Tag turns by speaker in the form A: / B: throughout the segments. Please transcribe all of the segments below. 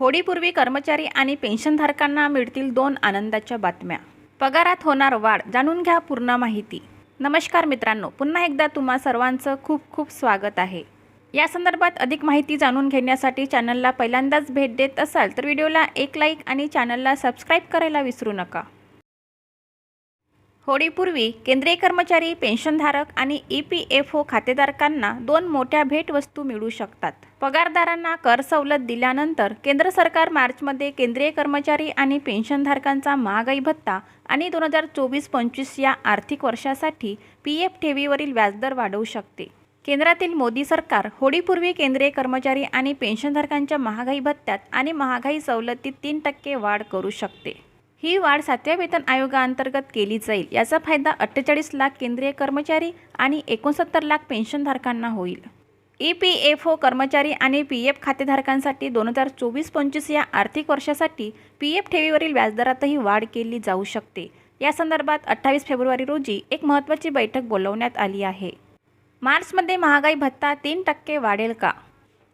A: होळीपूर्वी कर्मचारी आणि पेन्शनधारकांना मिळतील दोन आनंदाच्या बातम्या. पगारात होणार वाढ जाणून घ्या पूर्ण माहिती. नमस्कार मित्रांनो पुन्हा एकदा तुम्हा सर्वांचं खूप खूप स्वागत आहे. या संदर्भात अधिक माहिती जाणून घेण्यासाठी चॅनलला पहिल्यांदाच भेट देत असाल तर व्हिडिओला एक लाईक आणि चॅनलला सबस्क्राईब करायला विसरू नका. होळीपूर्वी केंद्रीय कर्मचारी पेन्शनधारक आणि ई पी एफ ओ खातेधारकांना दोन मोठ्या भेटवस्तू मिळू शकतात. पगारदारांना कर सवलत दिल्यानंतर केंद्र सरकार मार्चमध्ये केंद्रीय कर्मचारी आणि पेन्शनधारकांचा महागाई भत्ता आणि दोन हजार चोवीस पंचवीस या आर्थिक वर्षासाठी पी एफ ठेवीवरील व्याजदर वाढवू शकते. केंद्रातील मोदी सरकार होळीपूर्वी केंद्रीय कर्मचारी आणि पेन्शनधारकांच्या महागाई भत्त्यात आणि महागाई सवलतीत तीन टक्के वाढ करू शकते. ही वाढ सातव्या वेतन आयोगाअंतर्गत केली जाईल. याचा फायदा अठ्ठेचाळीस लाख केंद्रीय कर्मचारी आणि एकोणसत्तर लाख पेन्शनधारकांना होईल. ई पी एफ ओ कर्मचारी आणि पी एफ खातेधारकांसाठी दोन हजार चोवीस पंचवीस या आर्थिक वर्षासाठी पी एफ ठेवीवरील व्याजदरातही वाढ केली जाऊ शकते. या संदर्भात अठ्ठावीस फेब्रुवारी रोजी एक महत्त्वाची बैठक बोलवण्यात आली आहे. मार्चमध्ये महागाई भत्ता तीन टक्के वाढेल का?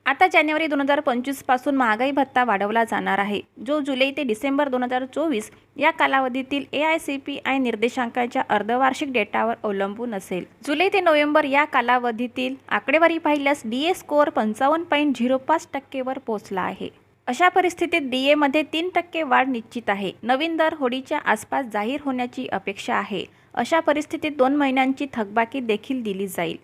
A: आता जानेवारी दोन हजार पंचवीसपासून महागाई भत्ता वाढवला जाणार आहे. जो जुलै ते डिसेंबर दोन हजार चोवीस या कालावधीतील A I C P I निर्देशांकाच्या अर्धवार्षिक डेटावर अवलंबून असेल. जुलै ते नोव्हेंबर या कालावधीतील आकडेवारी पाहिल्यास डी ए स्कोअर पंचावन्न पॉईंट झिरो पाच टक्केवर पोहोचला आहे. अशा परिस्थितीत डी एमध्ये तीन टक्के वाढ निश्चित आहे. नवीन दर होडीच्या आसपास जाहीर होण्याची अपेक्षा आहे. अशा परिस्थितीत दोन महिन्यांची थकबाकी देखील दिली जाईल.